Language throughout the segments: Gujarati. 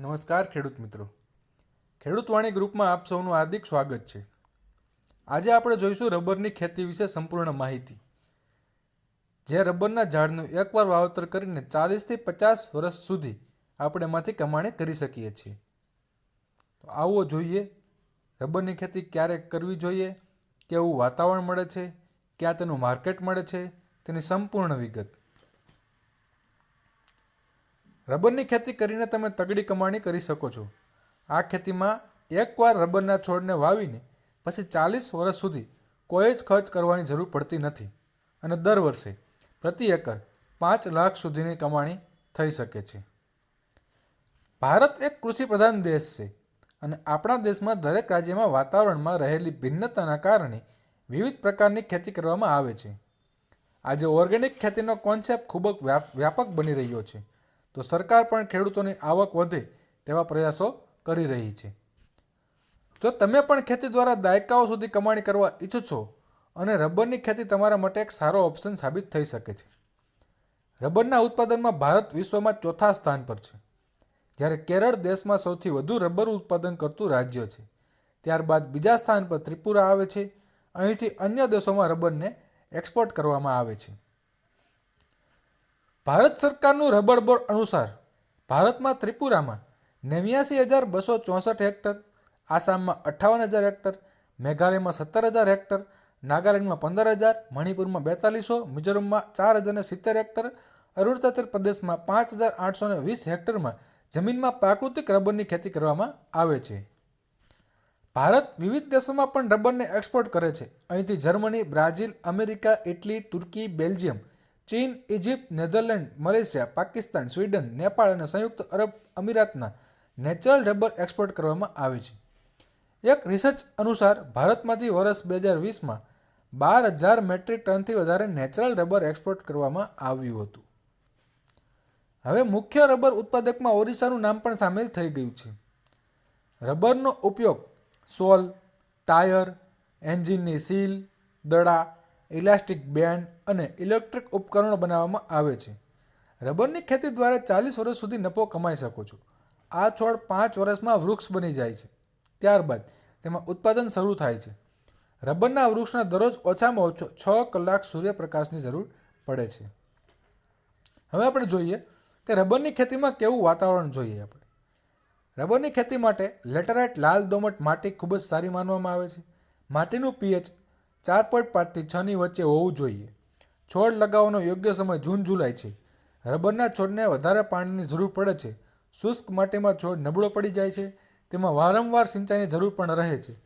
નમસ્કાર ખેડૂત મિત્રો. ખેડૂતવાણી ગ્રુપમાં આપ સૌનું હાર્દિક સ્વાગત છે. આજે આપણે જોઈશું રબરની ખેતી વિશે સંપૂર્ણ માહિતી. જે રબરના ઝાડનું એકવાર વાવેતર કરીને ચાલીસથી પચાસ વર્ષ સુધી આપણે એમાંથી કમાણી કરી શકીએ છીએ. તો આવો જોઈએ. રબરની ખેતી ક્યારે કરવી જોઈએ? કેવું વાતાવરણ મળે છે? ક્યાં તેનું માર્કેટ મળે છે? તેની સંપૂર્ણ વિગત. રબરની ખેતી કરીને તમે તગડી કમાણી કરી શકો છો. આ ખેતીમાં એકવાર રબરના છોડને વાવીને પછી ચાલીસ વર્ષ સુધી કોઈ જ ખર્ચ કરવાની જરૂર પડતી નથી અને દર વર્ષે પ્રતિ એકર પાંચ લાખ સુધીની કમાણી થઈ શકે છે. ભારત એક કૃષિ પ્રધાન દેશ છે અને આપણા દેશમાં દરેક રાજ્યમાં વાતાવરણમાં રહેલી ભિન્નતાના કારણે વિવિધ પ્રકારની ખેતી કરવામાં આવે છે. આજે ઓર્ગેનિક ખેતીનો કોન્સેપ્ટ ખૂબ જ વ્યાપ, વ્યાપક બની રહ્યો છે. તો સરકાર પણ ખેડૂતોની આવક વધે તેવા પ્રયાસો કરી રહી છે. જો તમે પણ ખેતી દ્વારા દાયકાઓ સુધી કમાણી કરવા ઈચ્છો અને રબરની ખેતી તમારા માટે એક સારો ઓપ્શન સાબિત થઈ શકે છે. રબરના ઉત્પાદનમાં ભારત વિશ્વમાં ચોથા સ્થાન પર છે. જ્યારે કેરળ દેશમાં સૌથી વધુ રબર ઉત્પાદન કરતું રાજ્ય છે. ત્યારબાદ બીજા સ્થાન પર ત્રિપુરા આવે છે. અહીંથી અન્ય દેશોમાં રબરને એક્સપોર્ટ કરવામાં આવે છે. ભારત સરકારનું રબર બોર્ડ અનુસાર ભારતમાં ત્રિપુરામાં નેવ્યાસી હજાર બસો ચોસઠ હેક્ટર, આસામમાં અઠ્ઠાવન હજાર હેક્ટર, મેઘાલયમાં સત્તર હજાર હેક્ટર, નાગાલેન્ડમાં પંદર હજાર, મણિપુરમાં બેતાલીસો, મિઝોરમમાં ચાર હજાર ને સિત્તેર હેક્ટર, અરુણાચલ પ્રદેશમાં પાંચ હજાર આઠસો ને વીસ હેક્ટરમાં જમીનમાં પ્રાકૃતિક રબરની ખેતી કરવામાં આવે છે. ભારત વિવિધ દેશોમાં પણ રબરને એક્સપોર્ટ કરે છે. અહીંથી જર્મની, બ્રાઝિલ, અમેરિકા, ઇટલી, તુર્કી, બેલ્જિયમ ચીન Egypt Netherland, Malaysia, Pakistan, Sweden, Nepal અને સંયુક્ત અરબ અમીરાતના નેચરલ રબર એક્સપોર્ટ કરવામાં આવે છે. એક રિસર્ચ અનુસાર, ભારતમાંથી વર્ષ બે હજાર વીસમાં બાર હજાર મેટ્રિક ટનથી વધારે નેચરલ રબર એક્સપોર્ટ કરવામાં આવ્યું હતું. હવે મુખ્ય રબર ઉત્પાદકમાં ઓરિસ્સાનું નામ પણ સામેલ થઈ ગયું છે. રબરનો ઉપયોગ સોલ ટાયર એન્જિનની સીલ, દડા ઇલાસ્ટિક બેન્ડ અને ઇલેક્ટ્રિક ઉપકરણો બનાવવામાં આવે છે. રબરની ખેતી દ્વારા ચાલીસ વર્ષ સુધી નફો કમાઈ શકો છો. આ છોડ પાંચ વર્ષમાં વૃક્ષ બની જાય છે. ત્યારબાદ તેમાં ઉત્પાદન શરૂ થાય છે. રબરના વૃક્ષને દરરોજ ઓછામાં ઓછો છ કલાક સૂર્યપ્રકાશની જરૂર પડે છે. હવે આપણે જોઈએ કે રબરની ખેતીમાં કેવું વાતાવરણ જોઈએ આપણે. રબરની ખેતી માટે લેટરાઇટ લાલ દોમટ માટી ખૂબ જ સારી માનવામાં આવે છે. માટીનું પીએચ ચાર પોઈન્ટ પાંચથી છની વચ્ચે હોવું જોઈએ. છોડ લગાવવાનો યોગ્ય સમય જૂન, જુલાઈ છે. રબરના છોડને વધારે પાણીની જરૂર પડે છે. શુષ્ક માટીમાં છોડ નબળો પડી જાય છે. તેમાં વારંવાર સિંચાઈની જરૂર પણ રહે છે.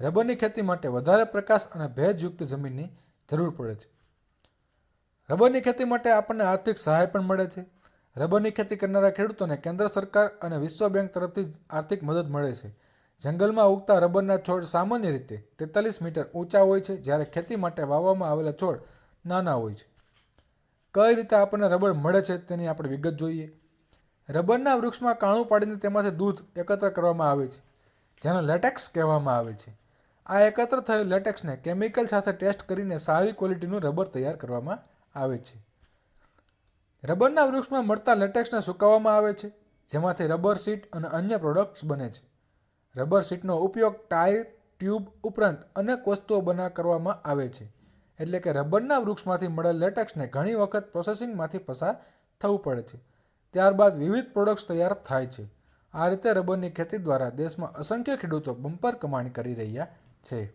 રબરની ખેતી માટે વધારે પ્રકાશ અને ભેજયુક્ત જમીનની જરૂર પડે છે. રબરની ખેતી માટે આપણને આર્થિક સહાય પણ મળે છે. રબરની ખેતી કરનારા ખેડૂતોને કેન્દ્ર સરકાર અને વિશ્વ બેંક તરફથી આર્થિક મદદ મળે છે. જંગલમાં ઉગતા રબરના છોડ સામાન્ય રીતે તેતાલીસ મીટર ઊંચા હોય છે, જ્યારે ખેતી માટે વાવવામાં આવેલા છોડ નાના હોય છે. કઈ રીતે આપણને રબર મળે છે તેની આપણે વિગત જોઈએ. રબરના વૃક્ષમાં કાણું પાડીને તેમાંથી દૂધ એકત્ર કરવામાં આવે છે, જેને લેટેક્સ કહેવામાં આવે છે. આ એકત્ર થયેલ લેટેક્સને કેમિકલ સાથે ટેસ્ટ કરીને સારી ક્વોલિટીનું રબર તૈયાર કરવામાં આવે છે. રબરના વૃક્ષમાં મળતા લેટેક્સને સુકાવવામાં આવે છે, જેમાંથી રબર સીટ અને અન્ય પ્રોડક્ટ્સ બને છે. રબર શીટનો ઉપયોગ ટાયર ટ્યુબ ઉપરાંત અનેક વસ્તુઓ બના કરવામાં આવે છે. એટલે કે રબરના વૃક્ષમાંથી મળેલ લેટેક્સને ઘણી વખત પ્રોસેસિંગમાંથી પસાર થવું પડે છે. ત્યારબાદ વિવિધ પ્રોડક્ટ્સ તૈયાર થાય છે. આ રીતે રબરની ખેતી દ્વારા દેશમાં અસંખ્ય ખેડૂતો બમ્પર કમાણી કરી રહ્યા છે.